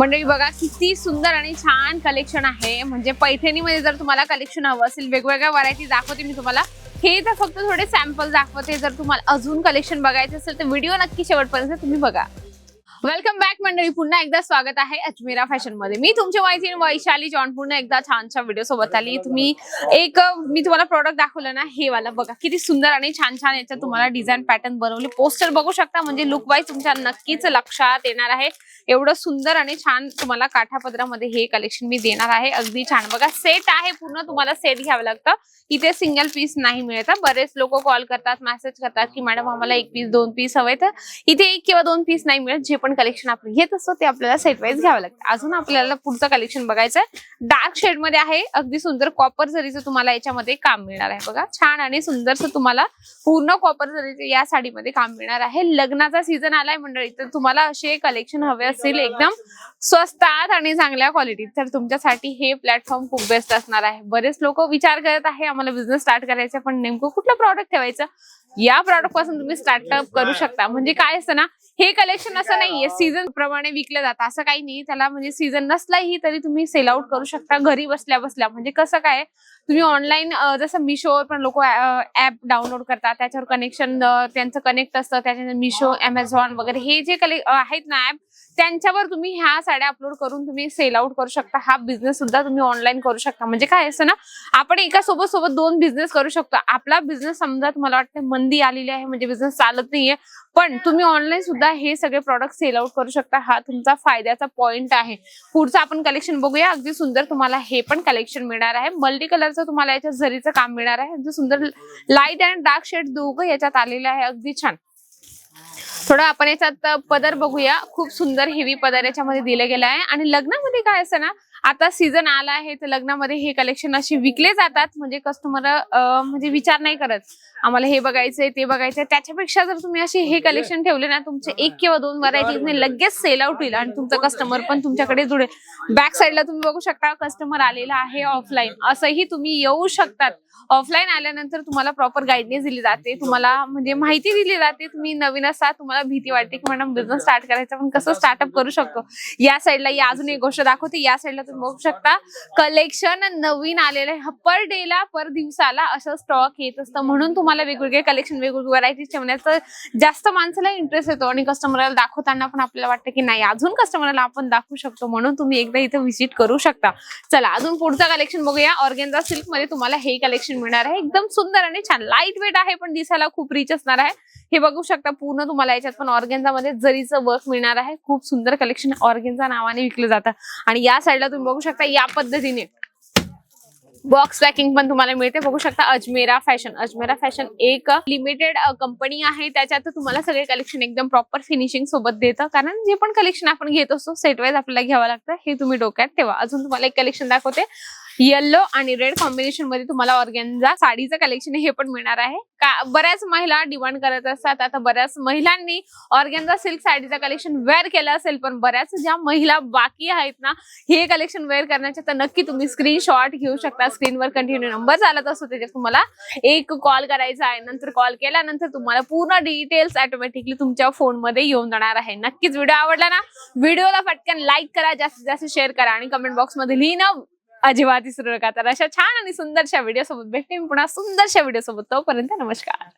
मंडळी बघा किती सुंदर आणि छान कलेक्शन आहे. म्हणजे पैठणीमध्ये जर तुम्हाला कलेक्शन हवं असेल वेगवेगळ्या व्हरायटी दाखवते मी तुम्हाला. हे तर फक्त थोडे सॅम्पल दाखवते. जर तुम्हाला अजून कलेक्शन बघायचं असेल तर व्हिडिओ नक्की शेवटपर्यंत तुम्ही बघा. वेलकम बॅक मंडळी. पुन्हा एकदा स्वागत आहे अजमेरा फॅशनमध्ये मी तुमची मैत्रीण वैशाली जॉन. पुन्हा एकदा छानच्या व्हिडिओ सोबत आली. तुम्ही एक मी तुम्हाला प्रोडक्ट दाखवलं ना हे वाला बघा. किती सुंदर आणि छान छान याच्यात तुम्हाला डिझाईन पॅटर्न बनवले. पोस्टर बघू शकता म्हणजे लुक वाईज तुमच्या नक्कीच लक्षात येणार आहे. एवढं सुंदर आणि छान तुम्हाला काठापदरामध्ये हे कलेक्शन मी देणार आहे. अगदी छान. बघा सेट आहे पूर्ण. तुम्हाला सेट घ्यावं लागतं. इथे सिंगल पीस नाही मिळत. बरेच लोक कॉल करतात मेसेज करतात की मॅडम आम्हाला एक पीस दोन पीस हवे तर इथे एक किंवा दोन पीस नाही मिळत. जे पण कलेक्शन आपण घेत असतो ते आपल्याला सेट वाईज घ्यावं लागतं. अजून आपल्याला पुढचं कलेक्शन बघायचं आहे डार्क शेडमध्ये आहे. अगदी सुंदर कॉपर जरीचं तुम्हाला याच्यामध्ये काम मिळणार आहे. बघा छान आणि सुंदरचं तुम्हाला पूर्ण कॉपर जरीचं या साडीमध्ये काम मिळणार आहे. लग्नाचा सीझन आलाय मंडळी तर तुम्हाला असे कलेक्शन हवे असतील एकदम स्वस्तात आणि चांगल्या क्वालिटीत तर तुमच्यासाठी हे प्लॅटफॉर्म खूप बेस्ट असणार आहे. बरेच लोक विचार करत आहे आम्हाला बिझनेस स्टार्ट करायचा पण नेमकं कुठलं प्रॉडक्ट ठेवायचं? या प्रॉडक्टपासून तुम्ही स्टार्टअप करू शकता. म्हणजे काय असतं ना हे कलेक्शन असं नाहीये. सीझन प्रमाणे विकलं जातं. असं काही नाही. त्याला म्हणजे सीझन नसलाही तरी तुम्ही सेल आउट करू शकता घरी बसल्या बसल्या. म्हणजे कसं काय तुम्ही ऑनलाईन जसं मिशोवर पण लोक ऍप डाउनलोड करतात. त्याच्यावर कनेक्शन त्यांचं कनेक्ट असतं. त्याच्यानंतर मिशो अमेझॉन वगैरे हे जे कले आहेत ना ऍप त्यांच्यावर तुम्ही ह्या साड्या अपलोड करून तुम्ही सेल आउट करू शकता. हा बिझनेस सुद्धा तुम्ही ऑनलाईन करू शकता. म्हणजे काय असतं ना आपण एका सोबत सोबत दोन बिझनेस करू शकतो. आपला बिझनेस समजा तुम्हाला वाटतं मंदी आलेली आहे म्हणजे बिझनेस चालत नाहीये. पण तुम्ही ऑनलाईन सुद्धा हे सगळे प्रॉडक्ट सेल आउट करू शकता. हा तुमचा फायद्याचा पॉइंट आहे. पुढचं आपण कलेक्शन बघूया. अगदी सुंदर तुम्हाला हे पण कलेक्शन मिळणार आहे. मल्टी कलरचं तुम्हाला याच्या झरीचं काम मिळणार आहे. अगदी सुंदर लाइट आणि डार्क शेड दोघं याच्यात आलेले आहे. अगदी छान. थोडं आपण याच्यात पदर बघूया. खूप सुंदर हेवी पदर याच्यामध्ये दिले गेला आहे. आणि लग्नामध्ये काय असतं ना आता सीझन आला आहे तर लग्नामध्ये हे कलेक्शन असे विकले जातात. म्हणजे कस्टमर म्हणजे विचार नाही करत. आम्हाला हे बघायचंय ते बघायचंय. त्याच्यापेक्षा जर तुम्ही असे हे कलेक्शन ठेवले ना तुमचे एक किंवा दोन व्हरायटीजने लगेच सेल आउट होईल आणि तुमचा कस्टमर पण तुमच्याकडे जुळेल बॅक साईडला तुम्ही बघू शकता कस्टमर आलेला आहे ऑफलाईन असंही तुम्ही येऊ शकतात. ऑफलाईन आल्यानंतर तुम्हाला प्रॉपर गाईडनेस दिली जाते. तुम्हाला म्हणजे माहिती दिली जाते. तुम्ही नवीन असा तुम्हाला भीती वाटते की मॅडम बिझनेस स्टार्ट करायचा पण कसं स्टार्टअप करू शकतो? या साईडला या अजून एक गोष्ट दाखवते. या साईडला तुम्ही बघू शकता. कलेक्शन नवीन आलेलं आहे. पर डेला पर दिवसाला असं स्टॉक येत असतं. म्हणून तुम्हाला वेगवेगळे कलेक्शन वेगवेगळे व्हरायटी ठेवण्याचं जास्त माणसाला इंटरेस्ट येतो आणि कस्टमरला दाखवताना पण आपल्याला वाटतं की नाही अजून कस्टमरला आपण दाखवू शकतो. म्हणून तुम्ही एकदा इथे व्हिजिट करू शकता. चला अजून पुढचं कलेक्शन बघूया. ऑर्गेन्झा सिल्कमध्ये तुम्हाला हे कलेक्शन मिळणार आहे. एकदम सुंदर आणि छान. लाइट वेट आहे पण दिसायला खूप रिच असणार आहे. हे बघू शकता पूर्ण तुम्हाला याच्यात पण ऑर्गेन्झामध्ये जरीचं वर्क मिळणार आहे खूप सुंदर कलेक्शन ऑर्गेन्झा नावाने विकलं जातं. आणि या साईडला तुम्ही बघू शकता या पद्धतीने बॉक्स पॅकिंग पण तुम्हाला मिळते. बघू शकता अजमेरा फॅशन अजमेरा फॅशन एक लिमिटेड कंपनी आहे. त्याच्यात तुम्हाला सगळे कलेक्शन एकदम प्रॉपर फिनिशिंग सोबत देतं. कारण जे पण कलेक्शन आपण घेत असतो सेट वाईज आपल्याला घ्यावं लागतं हे तुम्ही डोक्यात ठेवा. अजून तुम्हाला एक कलेक्शन दाखवते. येल्लो आणि रेड कॉम्बिनेशनमध्ये तुम्हाला ऑर्गेन्झा साडीचं कलेक्शन हे पण मिळणार आहे. का बऱ्याच महिला डिमांड करत असतात. आता बऱ्याच महिलांनी ऑर्गेन्झा सिल्क साडीचं कलेक्शन वेअर केलं असेल पण बऱ्याच ज्या महिला बाकी आहेत ना हे कलेक्शन वेअर करण्याचे तर नक्की तुम्ही स्क्रीनशॉट घेऊ शकता. स्क्रीनवर कंटिन्यू नंबर चालत असतो त्याच्यात तुम्हाला एक कॉल करायचा आहे. नंतर कॉल केल्यानंतर तुम्हाला पूर्ण डिटेल्स ऑटोमॅटिकली तुमच्या फोनमध्ये येऊन जाणार आहे. नक्कीच व्हिडिओ आवडला ना व्हिडिओला पटकन लाईक करा जास्तीत जास्त शेअर करा आणि कमेंट बॉक्समध्ये लिहिणं अजिबात विसरू नका तर अशा छान आणि सुंदरशा व्हिडिओ सोबत भेटते मी पुन्हा सुंदरशा व्हिडिओ सोबत. तोपर्यंत नमस्कार.